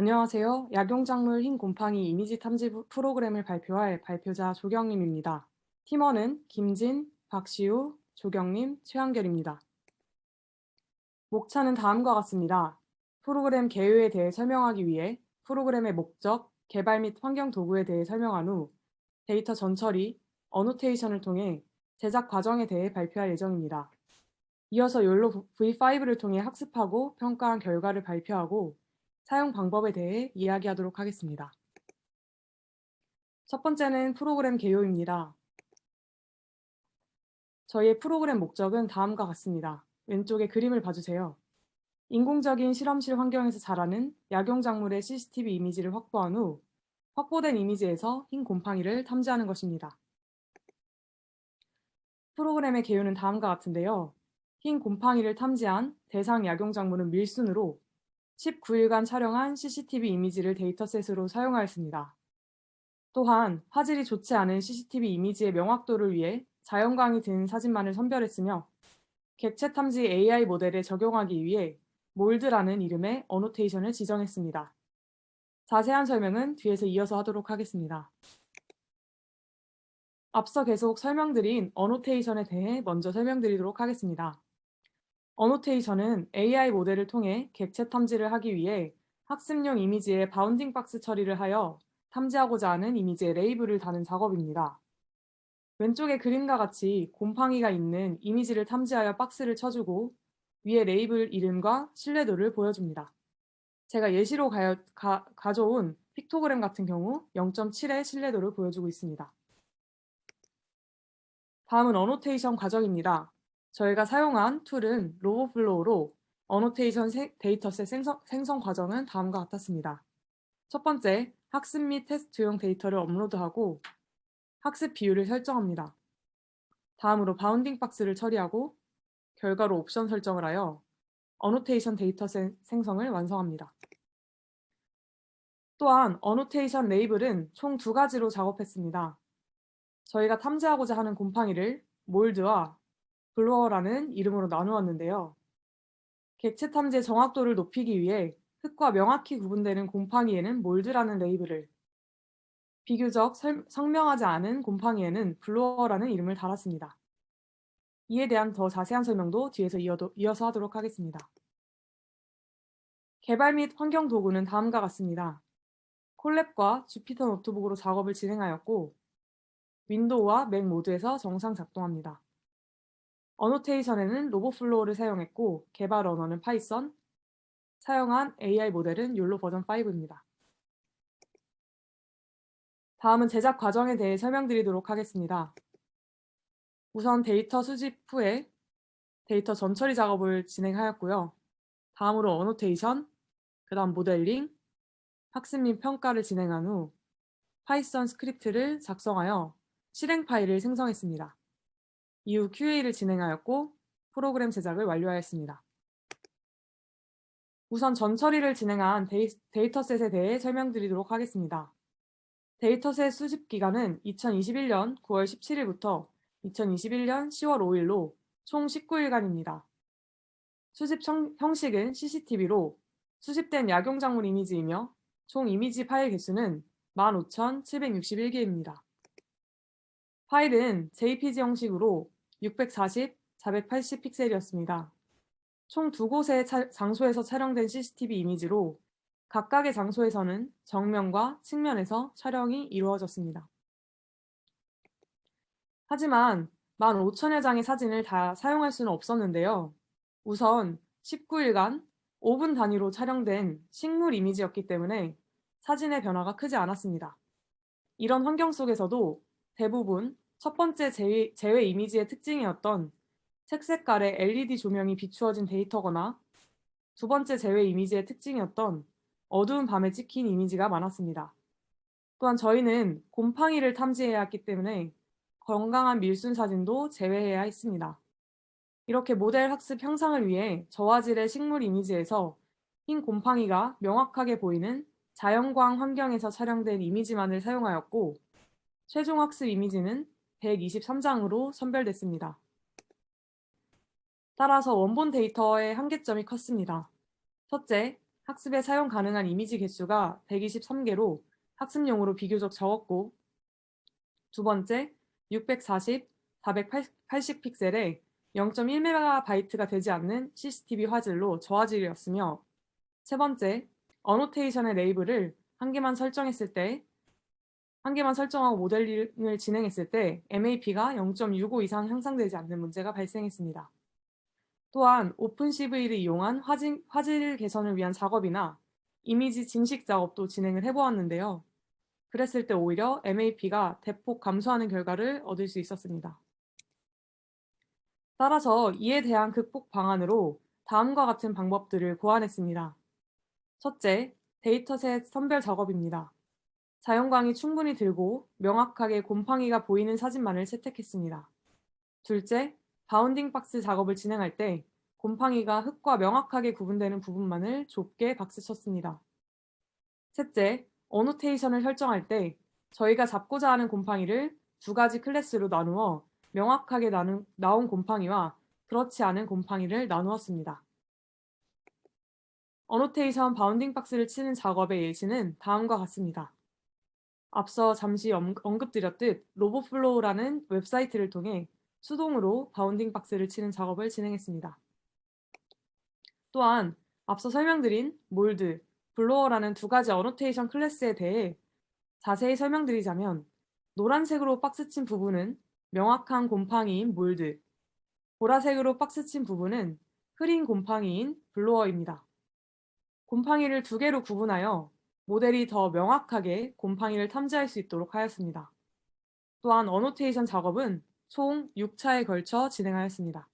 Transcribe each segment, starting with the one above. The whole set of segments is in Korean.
안녕하세요. 약용작물 흰 곰팡이 이미지 탐지 부- 프로그램을 발표할 발표자 조경림입니다. 팀원은 김진, 박시우, 조경림, 최한결입니다. 목차는 다음과 같습니다. 프로그램 개요에 대해 설명하기 위해 프로그램의 목적, 개발 및 환경 도구에 대해 설명한 후 데이터 전처리, 어노테이션을 통해 제작 과정에 대해 발표할 예정입니다. 이어서 욜로 V5를 통해 학습하고 평가한 결과를 발표하고 사용 방법에 대해 이야기하도록 하겠습니다. 첫 번째는 프로그램 개요입니다. 저희의 프로그램 목적은 다음과 같습니다. 왼쪽에 그림을 봐주세요. 인공적인 실험실 환경에서 자라는 약용작물의 CCTV 이미지를 확보한 후 확보된 이미지에서 흰 곰팡이를 탐지하는 것입니다. 프로그램의 개요는 다음과 같은데요. 흰 곰팡이를 탐지한 대상 약용작물은 밀순으로 19일간 촬영한 CCTV 이미지를 데이터셋으로 사용하였습니다. 또한 화질이 좋지 않은 CCTV 이미지의 명확도를 위해 자연광이 든 사진만을 선별했으며 객체 탐지 AI 모델에 적용하기 위해 몰드라는 이름의 어노테이션을 지정했습니다. 자세한 설명은 뒤에서 이어서 하도록 하겠습니다. 앞서 계속 설명드린 어노테이션에 대해 먼저 설명드리도록 하겠습니다. 어노테이션은 AI 모델을 통해 객체 탐지를 하기 위해 학습용 이미지에 바운딩 박스 처리를 하여 탐지하고자 하는 이미지에 레이블을 다는 작업입니다. 왼쪽의 그림과 같이 곰팡이가 있는 이미지를 탐지하여 박스를 쳐주고 위에 레이블 이름과 신뢰도를 보여줍니다. 제가 예시로 가여, 가, 가져온 픽토그램 같은 경우 0.7의 신뢰도를 보여주고 있습니다. 다음은 어노테이션 과정입니다. 저희가 사용한 툴은 로보플로우로 어노테이션 데이터셋 생성, 생성 과정은 다음과 같았습니다. 첫 번째, 학습 및 테스트용 데이터를 업로드하고 학습 비율을 설정합니다. 다음으로 바운딩 박스를 처리하고 결과로 옵션 설정을 하여 어노테이션 데이터셋 생성을 완성합니다. 또한 어노테이션 레이블은 총 두 가지로 작업했습니다. 저희가 탐지하고자 하는 곰팡이를 몰드와 블로어라는 이름으로 나누었는데요. 객체 탐지의 정확도를 높이기 위해 흙과 명확히 구분되는 곰팡이에는 몰드라는 레이블을 비교적 설, 성명하지 않은 곰팡이에는 블로어라는 이름을 달았습니다. 이에 대한 더 자세한 설명도 뒤에서 이어서 하도록 하겠습니다. 개발 및 환경 도구는 다음과 같습니다. 콜랩과 주피터 노트북으로 작업을 진행하였고 윈도우와 맥 모두에서 정상 작동합니다. 어노테이션에는 로보플로우를 사용했고 개발 언어는 파이썬, 사용한 AI 모델은 욜로 버전 5입니다. 다음은 제작 과정에 대해 설명드리도록 하겠습니다. 우선 데이터 수집 후에 데이터 전처리 작업을 진행하였고요. 다음으로 어노테이션, 그 다음 모델링, 학습 및 평가를 진행한 후 파이썬 스크립트를 작성하여 실행 파일을 생성했습니다. 이후 QA를 진행하였고 프로그램 제작을 완료하였습니다. 우선 전 처리를 진행한 데이, 데이터셋에 대해 설명드리도록 하겠습니다. 데이터셋 수집 기간은 2021년 9월 17일부터 2021년 10월 5일로 총 19일간입니다. 수집 형식은 CCTV로 수집된 약용작물 이미지이며 총 이미지 파일 개수는 15,761개입니다. 파일은 JPG 형식으로 640, 480 픽셀이었습니다. 총 두 곳의 차, 장소에서 촬영된 CCTV 이미지로 각각의 장소에서는 정면과 측면에서 촬영이 이루어졌습니다. 하지만 15,000여 장의 사진을 다 사용할 수는 없었는데요. 우선 19일간 5분 단위로 촬영된 식물 이미지였기 때문에 사진의 변화가 크지 않았습니다. 이런 환경 속에서도 대부분 첫 번째 제외, 제외 이미지의 특징이었던 색 색깔의 LED 조명이 비추어진 데이터거나 두 번째 제외 이미지의 특징이었던 어두운 밤에 찍힌 이미지가 많았습니다. 또한 저희는 곰팡이를 탐지해야 했기 때문에 건강한 밀순 사진도 제외해야 했습니다. 이렇게 모델 학습 향상을 위해 저화질의 식물 이미지에서 흰 곰팡이가 명확하게 보이는 자연광 환경에서 촬영된 이미지만을 사용하였고 최종 학습 이미지는 123장으로 선별됐습니다. 따라서 원본 데이터의 한계점이 컸습니다. 첫째, 학습에 사용 가능한 이미지 개수가 123개로 학습용으로 비교적 적었고 두 번째, 640, 480 픽셀의 0.1MB가 되지 않는 CCTV 화질로 저화질이었으며 세 번째, 어노테이션의 레이블을 한 개만 설정했을 때, 한 개만 설정하고 모델링을 진행했을 때 MAP가 0.65 이상 향상되지 않는 문제가 발생했습니다. 또한 오픈CV를 이용한 화질, 화질 개선을 위한 작업이나 이미지 증식 작업도 진행을 해보았는데요. 그랬을 때 오히려 MAP가 대폭 감소하는 결과를 얻을 수 있었습니다. 따라서 이에 대한 극복 방안으로 다음과 같은 방법들을 고안했습니다. 첫째, 데이터셋 선별 작업입니다. 자연광이 충분히 들고 명확하게 곰팡이가 보이는 사진만을 채택했습니다. 둘째, 바운딩 박스 작업을 진행할 때 곰팡이가 흙과 명확하게 구분되는 부분만을 좁게 박스 쳤습니다. 셋째, 어노테이션을 설정할 때 저희가 잡고자 하는 곰팡이를 두 가지 클래스로 나누어 명확하게 나눈, 나온 곰팡이와 그렇지 않은 곰팡이를 나누었습니다. 어노테이션 바운딩 박스를 치는 작업의 예시는 다음과 같습니다. 앞서 잠시 언급드렸듯 로보플로우라는 웹사이트를 통해 수동으로 바운딩 박스를 치는 작업을 진행했습니다. 또한 앞서 설명드린 몰드, 블로어라는 두 가지 어노테이션 클래스에 대해 자세히 설명드리자면 노란색으로 박스 친 부분은 명확한 곰팡이인 몰드, 보라색으로 박스 친 부분은 흐린 곰팡이인 블로어입니다. 곰팡이를 두 개로 구분하여 모델이 더 명확하게 곰팡이를 탐지할 수 있도록 하였습니다. 또한 어노테이션 작업은 총 6차에 걸쳐 진행하였습니다.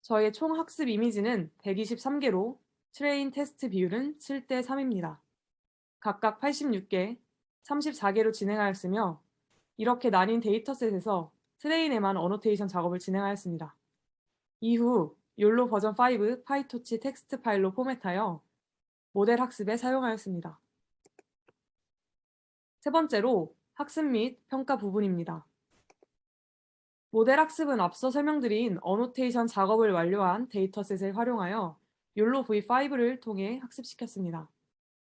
저의 총 학습 이미지는 123개로 트레인 테스트 비율은 7대 3입니다. 각각 86개, 34개로 진행하였으며 이렇게 나뉜 데이터셋에서 트레인에만 어노테이션 작업을 진행하였습니다. 이후 욜로 버전 5 파이토치 텍스트 파일로 포맷하여 모델 학습에 사용하였습니다. 세 번째로 학습 및 평가 부분입니다. 모델 학습은 앞서 설명드린 어노테이션 작업을 완료한 데이터셋을 활용하여 욜로 V5를 통해 학습시켰습니다.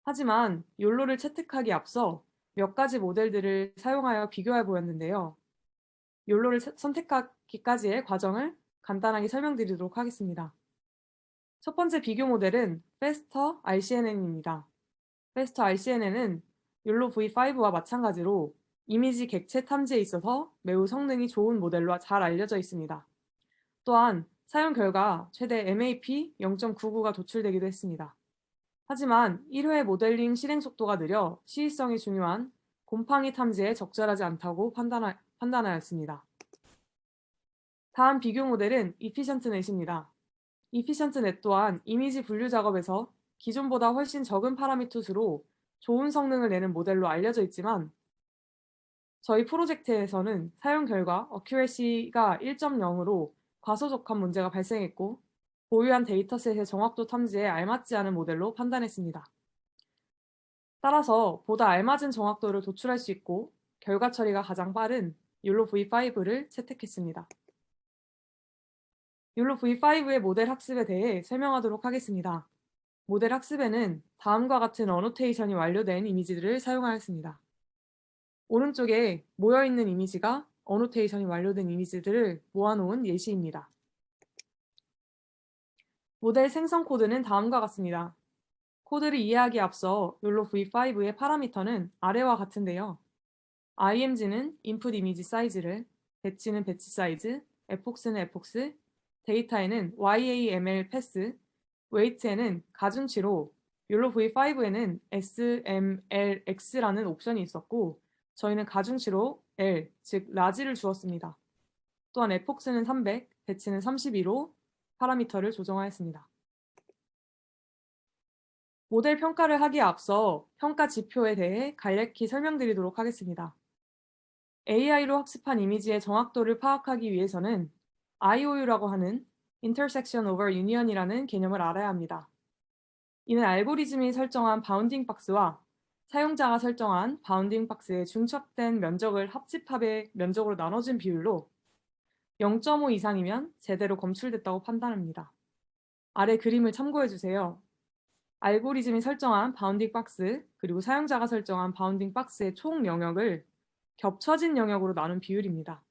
하지만 욜로를 채택하기 앞서 몇 가지 모델들을 사용하여 비교해 보였는데요. 욜로를 선택하기까지의 과정을 간단하게 설명드리도록 하겠습니다. 첫 번째 비교 모델은 페스터 RCNN입니다. 페스터 RCNN은 욜로 V5와 마찬가지로 이미지 객체 탐지에 있어서 매우 성능이 좋은 모델로 잘 알려져 있습니다. 또한 사용 결과 최대 MAP 0.99가 도출되기도 했습니다. 하지만 1회 모델링 실행 속도가 느려 시의성이 중요한 곰팡이 탐지에 적절하지 않다고 판단하, 판단하였습니다. 다음 비교 모델은 이피션트 넷입니다. 이피션트 넷 또한 이미지 분류 작업에서 기존보다 훨씬 적은 파라미터 수로 좋은 성능을 내는 모델로 알려져 있지만 저희 프로젝트에서는 사용 결과 어큐레시가 1.0으로 과소적합 문제가 발생했고 보유한 데이터셋의 정확도 탐지에 알맞지 않은 모델로 판단했습니다. 따라서 보다 알맞은 정확도를 도출할 수 있고 결과 처리가 가장 빠른 율로 V5를 채택했습니다. 율로 V5의 모델 학습에 대해 설명하도록 하겠습니다. 모델 학습에는 다음과 같은 어노테이션이 완료된 이미지들을 사용하였습니다. 오른쪽에 모여있는 이미지가 어노테이션이 완료된 이미지들을 모아놓은 예시입니다. 모델 생성 코드는 다음과 같습니다. 코드를 이해하기 앞서 욜로 v5의 파라미터는 아래와 같은데요. img는 input 이미지 사이즈를, 배치는 배치 사이즈, epox는 epox, 데이터에는 YAML 패스, 웨이트에는 가중치로 욜로 V5에는 SMLX라는 옵션이 있었고 저희는 가중치로 L, 즉 라지를 주었습니다. 또한 에폭스는 300, 배치는 32로 파라미터를 조정하였습니다. 모델 평가를 하기에 앞서 평가 지표에 대해 간략히 설명드리도록 하겠습니다. AI로 학습한 이미지의 정확도를 파악하기 위해서는 IOU라고 하는 Intersection over Union이라는 개념을 알아야 합니다. 이는 알고리즘이 설정한 바운딩 박스와 사용자가 설정한 바운딩 박스의 중첩된 면적을 합집합의 면적으로 나눠진 비율로 0.5 이상이면 제대로 검출됐다고 판단합니다. 아래 그림을 참고해 주세요. 알고리즘이 설정한 바운딩 박스 그리고 사용자가 설정한 바운딩 박스의 총 영역을 겹쳐진 영역으로 나눈 비율입니다.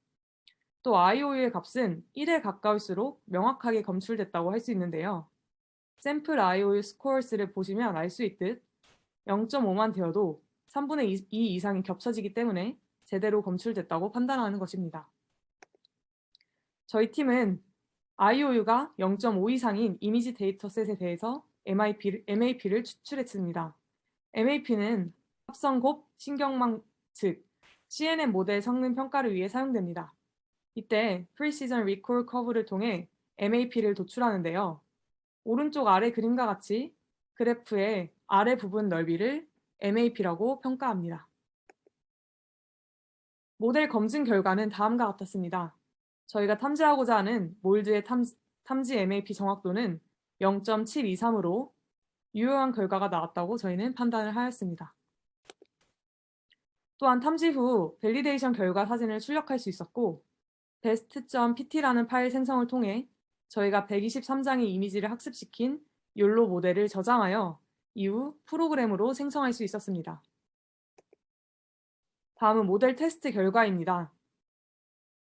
또 IOU의 값은 1에 가까울수록 명확하게 검출됐다고 할 수 있는데요. 샘플 IOU 스코어스를 보시면 알 수 있듯 0.5만 되어도 3분의 2 이상이 겹쳐지기 때문에 제대로 검출됐다고 판단하는 것입니다. 저희 팀은 IOU가 0.5 이상인 이미지 데이터셋에 대해서 MIP, MAP를 추출했습니다. MAP는 합성곱 신경망 즉 CNN 모델 성능 평가를 위해 사용됩니다. 이때 Precision Recall Curve를 통해 MAP를 도출하는데요. 오른쪽 아래 그림과 같이 그래프의 아래 부분 넓이를 MAP라고 평가합니다. 모델 검증 결과는 다음과 같았습니다. 저희가 탐지하고자 하는 몰드의 탐지, 탐지 MAP 정확도는 0.723으로 유효한 결과가 나왔다고 저희는 판단을 하였습니다. 또한 탐지 후 밸리데이션 결과 사진을 출력할 수 있었고 best.pt라는 파일 생성을 통해 저희가 123장의 이미지를 학습시킨 욜로 모델을 저장하여 이후 프로그램으로 생성할 수 있었습니다. 다음은 모델 테스트 결과입니다.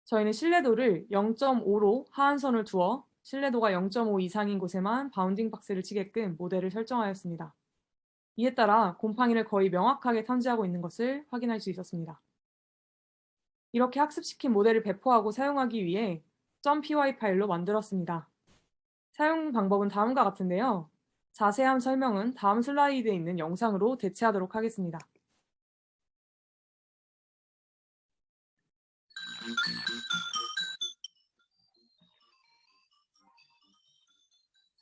저희는 신뢰도를 0.5로 하한선을 두어 신뢰도가 0.5 이상인 곳에만 바운딩 박스를 치게끔 모델을 설정하였습니다. 이에 따라 곰팡이를 거의 명확하게 탐지하고 있는 것을 확인할 수 있었습니다. 이렇게 학습시킨 모델을 배포하고 사용하기 위해 .py 파일로 만들었습니다. 사용 방법은 다음과 같은데요. 자세한 설명은 다음 슬라이드에 있는 영상으로 대체하도록 하겠습니다.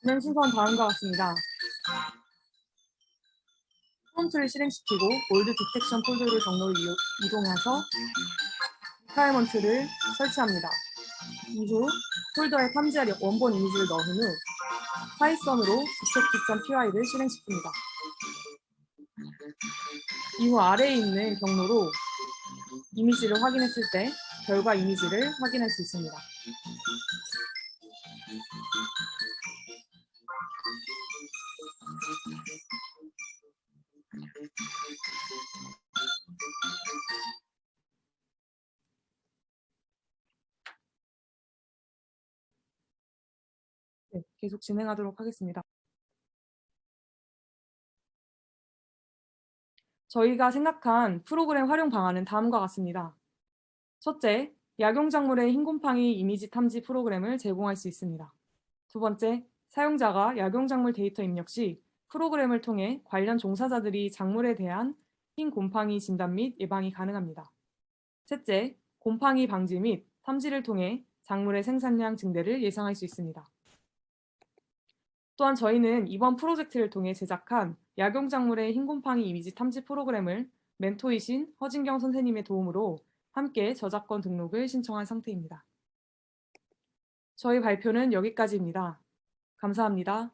진행 순서는 다음과 같습니다. 프롬프트를 실행시키고 올드 디텍션 폴더를 경로로 이동해서 리파이먼트를 설치합니다. 이후 폴더에 탐지할 원본 이미지를 넣은 후 파이썬으로 detect.py를 실행시킵니다. 이후 아래에 있는 경로로 이미지를 확인했을 때 결과 이미지를 확인할 수 있습니다. 계속 진행하도록 하겠습니다. 저희가 생각한 프로그램 활용 방안은 다음과 같습니다. 첫째, 약용작물의 흰곰팡이 이미지 탐지 프로그램을 제공할 수 있습니다. 두 번째, 사용자가 약용작물 데이터 입력 시 프로그램을 통해 관련 종사자들이 작물에 대한 흰 곰팡이 진단 및 예방이 가능합니다. 셋째, 곰팡이 방지 및 탐지를 통해 작물의 생산량 증대를 예상할 수 있습니다. 또한 저희는 이번 프로젝트를 통해 제작한 약용작물의 흰곰팡이 이미지 탐지 프로그램을 멘토이신 허진경 선생님의 도움으로 함께 저작권 등록을 신청한 상태입니다. 저희 발표는 여기까지입니다. 감사합니다.